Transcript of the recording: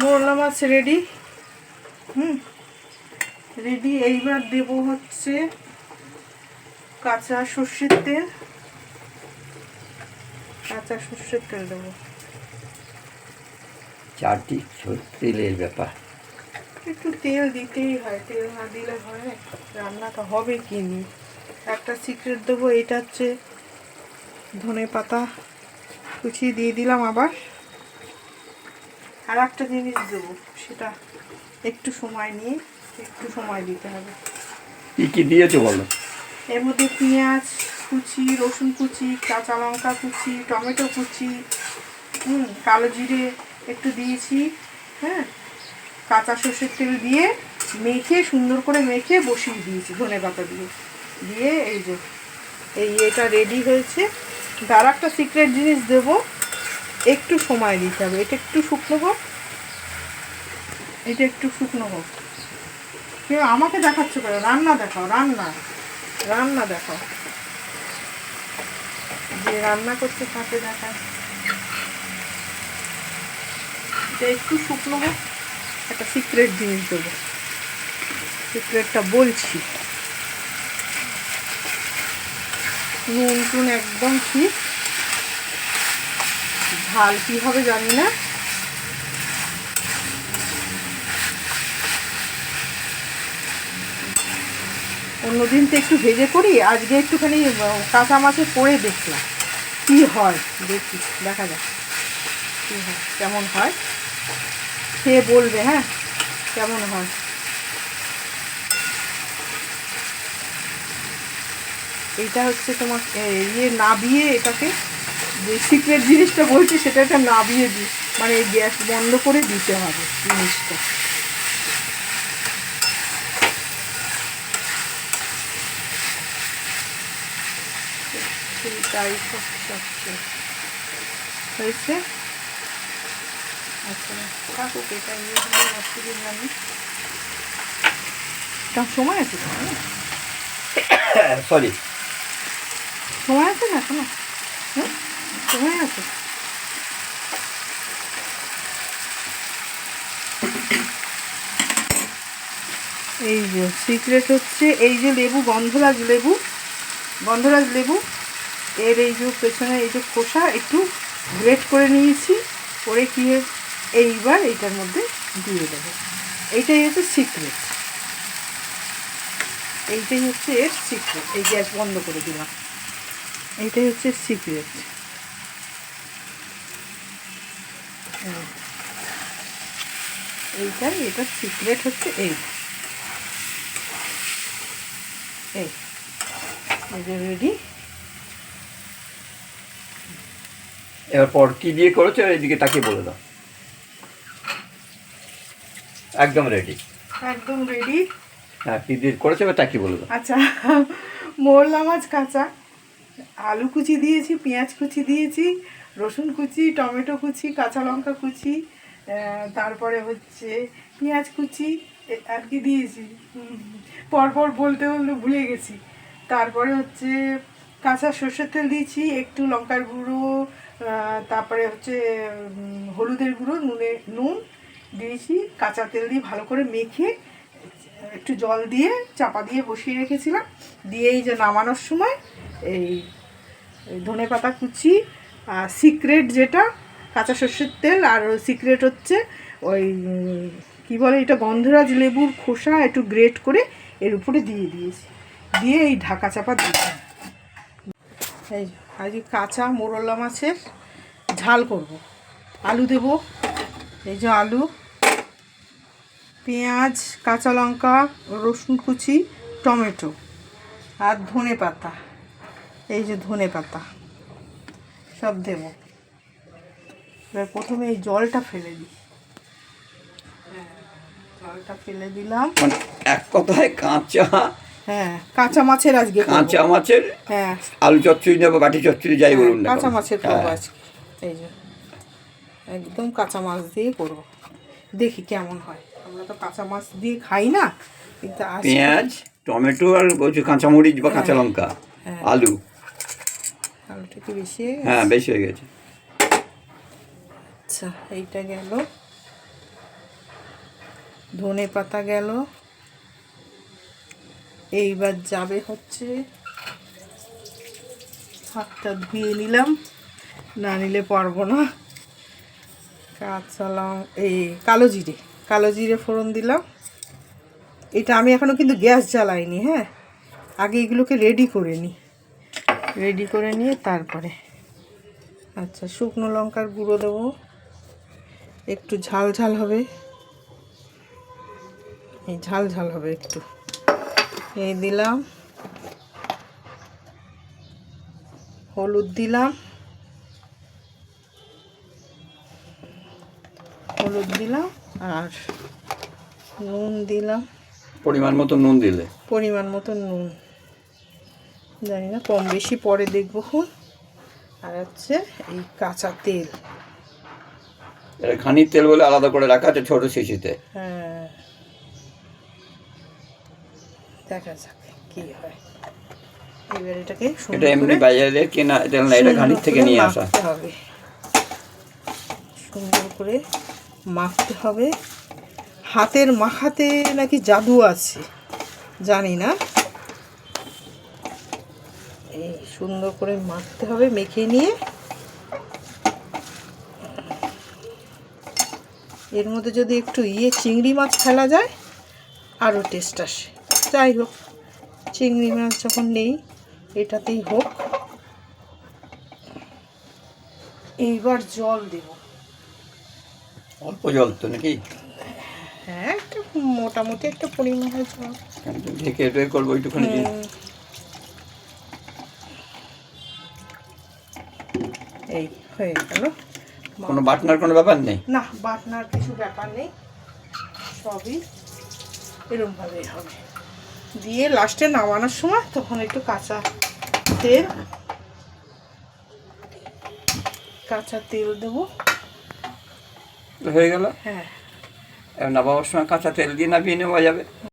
মোরলা মাছ ready হুম। Ready এইবার দেব হচ্ছে কাঁচা সর্ষের তেল। কাঁচা সর্ষের তেল দেবো। চারটি তেলের ব্যাপার। একটু তেল দিতেই হয় তেল না দিলে হয় রান্নাটা হবে কি নি একটা সিক্রেট দেবো এটা হচ্ছে ধনে পাতা কুচিয়ে দিয়ে দিলাম আবার। আর একটা জিনিস দেবো সেটা একটু সময় নিয়ে একটু সময় দিতে হবে। কি কি দিয়েছ বলো? এর মধ্যে পেঁয়াজ কুচি রসুন কুচি কাঁচা লঙ্কা কুচি টমেটো কুচি হুম কালো জিরে একটু দিয়েছি হ্যাঁ। কাঁচা সর্ষের তেল দিয়ে মেখে সুন্দর করে মেখে বসিয়ে দিয়েছি ধনে পাতা দিয়ে। দিয়ে এই যে এই এটা রেডি হয়েছে। তার একটা সিক্রেট জিনিস দেব। একটু সময় দিতে হবে। এটা একটু শুকনো হোক। এটা একটু শুকনো হোক। কেউ আমাকে দেখাচ্ছ কেন? রান্না দেখাও, রান্না। রান্না দেখাও। যে রান্না করতে তাকে দেখায় এটা একটু শুকনো হোক। একটা সিক্রেট জিনিস দেবো। সিক্রেটটা বলছি। নুন টুন একদম ঠিক। ঝাল কি হবে জানি না। অন্যদিন তো একটু ভেজে করি, আজকে একটুখানি কাঁচা মাছে পরে দেখলাম। কি হয়? দেখি, দেখা যাক কি হয়, কেমন হয়? খেয়ে বলবে হ্যাঁ? কেমন হয়? এইটা হচ্ছে তোমার ইয়ে নাবিয়ে এটাকে, যে সিক্রেট জিনিসটা বলছি সেটা একটা নাবিয়ে দি মানে এই গ্যাস বন্ধ করে দিতে হবে জিনিসটা। হয়েছে আচ্ছা থাকুক, এটা হলে অসুবিধা সময় আছে? সরি সময় আছে না শোনো হ্যাঁ সময় আছে এই যে সিক্রেট হচ্ছে, এই যে লেবু, গন্ধরাজ লেবু গন্ধরাজ লেবু, এর এই যে পেছনে এই যে খোসা, একটু গ্রেট করে নিয়েছি, করে কি এইবার এইটার মধ্যে দিয়ে দেবো। এইটাই হচ্ছে সিক্রেট এইটাই হচ্ছে এর সিক্রেট এই গ্যাস বন্ধ করে দিলাম। এইটাই হচ্ছে সিক্রেট এইটাই এটার সিক্রেট হচ্ছে এই। এই রেডি এবার পর কি দিয়ে করেছ এইদিকে তাকিয়ে বলে দাও। একদম রেডি একদম রেডি হ্যাঁ কি দিয়ে করেছ এবার তাকিয়ে বলে দাও। আচ্ছা মোরলা মাছ কাঁচা। আলু কুচি দিয়েছি, পেঁয়াজ কুচি দিয়েছি, রসুন কুচি, টমেটো কুচি, কাঁচা লঙ্কা কুচি তারপরে হচ্ছে পেঁয়াজ কুচি আর কি দিয়েছি? পরপর বলতে বলতে ভুলে গেছি। তারপরে হচ্ছে কাঁচা সর্ষের তেল দিয়েছি, একটু লঙ্কার গুঁড়ো তারপরে হচ্ছে হলুদের গুঁড়ো, নুনে, নুন দিয়েছি, কাঁচা তেল দিয়ে ভালো করে মেখে একটু জল দিয়ে চাপা দিয়ে বসিয়ে রেখেছিলাম। দিয়ে এই যে নামানোর সময় এই ধনে পাতা কুচি আর সিক্রেট যেটা কাঁচা সর্ষের তেল আর সিক্রেট হচ্ছে ওই কি বলে এটা গন্ধরাজ লেবুর খোসা একটু গ্রেট করে এর উপরে দিয়ে দিয়েছি। দিয়ে এই ঢাকা চাপা দিয়েছি। এই যে, আজকে কাঁচা মোরলা মাছের ঝাল করব। আলু দেব। এই যে আলু। পেঁয়াজ কাঁচা লঙ্কা রসুন কুচি টমেটো আর ধনে পাতা। এই যে ধনে পাতা সব দেব। এবার প্রথমে এই জলটা ফেলে দিই। হ্যাঁ, জলটা ফেলে দিলাম। মানে এক কথায় কাঁচা? হ্যাঁ কাঁচা মাছের আজকে কাঁচা মাছের? হ্যাঁ। আলু চচ্চড়ি নেব বাটি চচ্চড়ি যাই বলুন না কাঁচা মাছের করব হ্যাঁ। আজকে। এই যে একদম কাঁচা মাছ দিয়ে করব। দেখি কেমন হয়। আমরা তো কাঁচা মাছ দিয়ে খাই না কিন্তু পেঁয়াজ টমেটো আর বলছি কাঁচামরিচ বা কাঁচা লঙ্কা হ্যাঁ। আলু। আলুটা কি বেশি? হ্যাঁ বেশি হয়ে গেছে। আচ্ছা এইটা গেল। ধনে পাতা গেল। এইবার যাবে হচ্ছে হাতটা ধুয়ে নিলাম। না নিলে পারব না। কাঁচা লঙ্কা এই কালো জিরে। কালো জিরে ফোড়ন দিলাম। এটা আমি এখনও কিন্তু গ্যাস জ্বালাইনি হ্যাঁ? আগে এগুলোকে রেডি করে নিই রেডি করে নিয়ে তারপরে। আচ্ছা শুকনো লঙ্কার গুঁড়ো দেবো। একটু ঝাল ঝাল হবে। এই ঝাল ঝাল হবে একটু। এই দিলাম। হলুদ দিলাম। হলুদ দিলাম। আর নুন দিলাম। পরিমাণ মতো নুন দিলে? পরিমাণ মতো নুন। জানি না কম বেশি পরে দেখব আর হচ্ছে এই কাঁচা তেল। খানির তেল বলে আলাদা করে রাখা আছে ছোট শিশিতে। হ্যাঁ। দেখা যাক কি হয়। এবার এটাকে এটা এমনি বাজারে কেনা তেল না এটা খানির থেকে নিয়ে আসা। হবে। সুন্দর করে মাখতে হবে। হাতের মাখাতে নাকি জাদু আছে, জানি না। এই সুন্দর করে মাখতে হবে, মেখে নিয়ে। এর মধ্যে যদি একটু ইয়ে চিংড়ি মাছ ফেলা যায়, আরও টেস্ট আসে। যাই হোক, চিংড়ি মাছ যখন নেই, এটাতেই হোক। এইবার জল দেব। অল্প জল তো নাকি? হ্যাঁ একটা মোটামুটি একটা পরিমাণের জল। ঢেকে ঢেকে করব ওইটুখানি এই হয়ে গেল। কোনো বাটনার কোনো ব্যাপার নেই? না বাটনার কিছু ব্যাপার নেই। সবই এরমভাবেই হবে। দিয়ে লাস্টে নামানোর সময় তখন একটু কাঁচা তেল কাঁচা তেল দেবো। হয়ে গেল। হ্যাঁ। এবার নামাবার সময় কাঁচা তেল দিয়ে নামিয়ে নেওয়া যাবে।